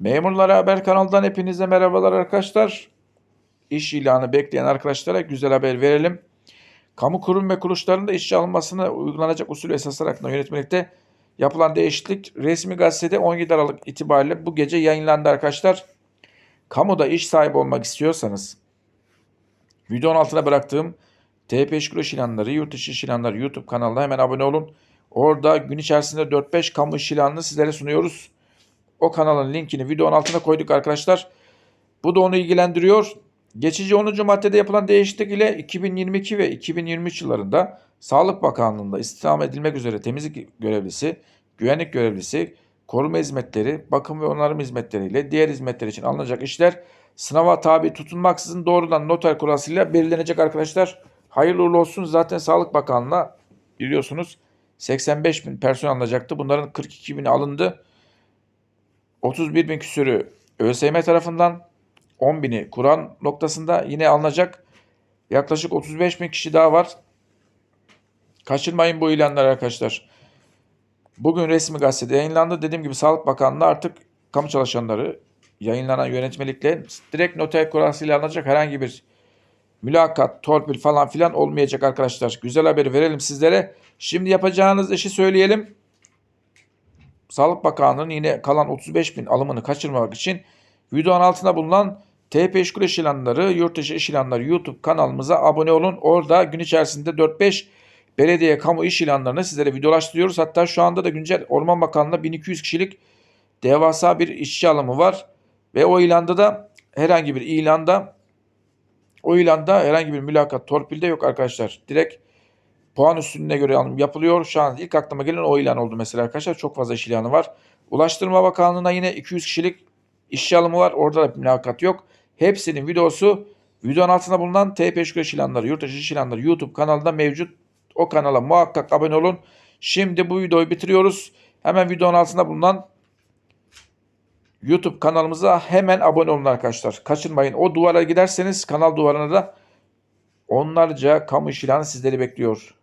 Memurlara Haber kanalından hepinize merhabalar arkadaşlar. İş ilanı bekleyen arkadaşlara güzel haber verelim. Kamu kurum ve kuruluşlarında işçi alınmasına uygulanacak usul esaslar hakkında yönetmelikte yapılan değişiklik resmi gazetede 17 Aralık itibariyle bu gece yayınlandı arkadaşlar. Kamuda iş sahibi olmak istiyorsanız videonun altına bıraktığım TP İş Kuruş ilanları, yurt dışı iş ilanları YouTube kanalına hemen abone olun. Orada gün içerisinde 4-5 kamu iş ilanını sizlere sunuyoruz. O kanalın linkini videonun altına koyduk arkadaşlar. Bu da onu ilgilendiriyor. Geçici 10. maddede yapılan değişiklik ile 2022 ve 2023 yıllarında Sağlık Bakanlığı'nda istihdam edilmek üzere temizlik görevlisi, güvenlik görevlisi, koruma hizmetleri, bakım ve onarım hizmetleriyle diğer hizmetler için alınacak işler sınava tabi tutulmaksızın doğrudan noter kurasıyla belirlenecek arkadaşlar. Hayırlı uğurlu olsun. Zaten Sağlık Bakanlığı'na biliyorsunuz 85 bin personel alınacaktı. Bunların 42 bini alındı. 31 bin küsürü ÖSYM tarafından 10 bini Kur'an noktasında yine alınacak. Yaklaşık 35 bin kişi daha var. Kaçırmayın bu ilanları arkadaşlar. Bugün resmi gazetede yayınlandı. Dediğim gibi Sağlık Bakanlığı artık kamu çalışanları yayınlanan yönetmelikle direkt noter kurasıyla alınacak herhangi bir mülakat, torpil falan filan olmayacak arkadaşlar. Güzel haberi verelim sizlere. Şimdi yapacağınız işi söyleyelim. Sağlık Bakanlığı'nın yine kalan 35 bin alımını kaçırmamak için videonun altında bulunan TP İşkur İş Yurt Dışı İş İlanları YouTube kanalımıza abone olun. Orada gün içerisinde 4-5 belediye kamu iş ilanlarını sizlere videolaştırıyoruz. Hatta şu anda da güncel Orman Bakanlığı'nda 1200 kişilik devasa bir işçi alımı var. Ve o ilanda da herhangi bir ilanda o ilanda herhangi bir mülakat torpilde yok arkadaşlar. Direkt puan üstünlüğüne göre alım yapılıyor. Şu an ilk aklıma gelen o ilan oldu mesela arkadaşlar. Çok fazla iş ilanı var. Ulaştırma Bakanlığı'na yine 200 kişilik işçi alımı var. Orada da mülakat yok. Hepsinin videosu videonun altında bulunan TP iş ilanları, yurt dışı iş ilanları YouTube kanalında mevcut. O kanala muhakkak abone olun. Şimdi bu videoyu bitiriyoruz. Hemen videonun altında bulunan YouTube kanalımıza hemen abone olun arkadaşlar. Kaçırmayın. O duvara giderseniz kanal duvarına da onlarca kamu iş ilanı sizleri bekliyor.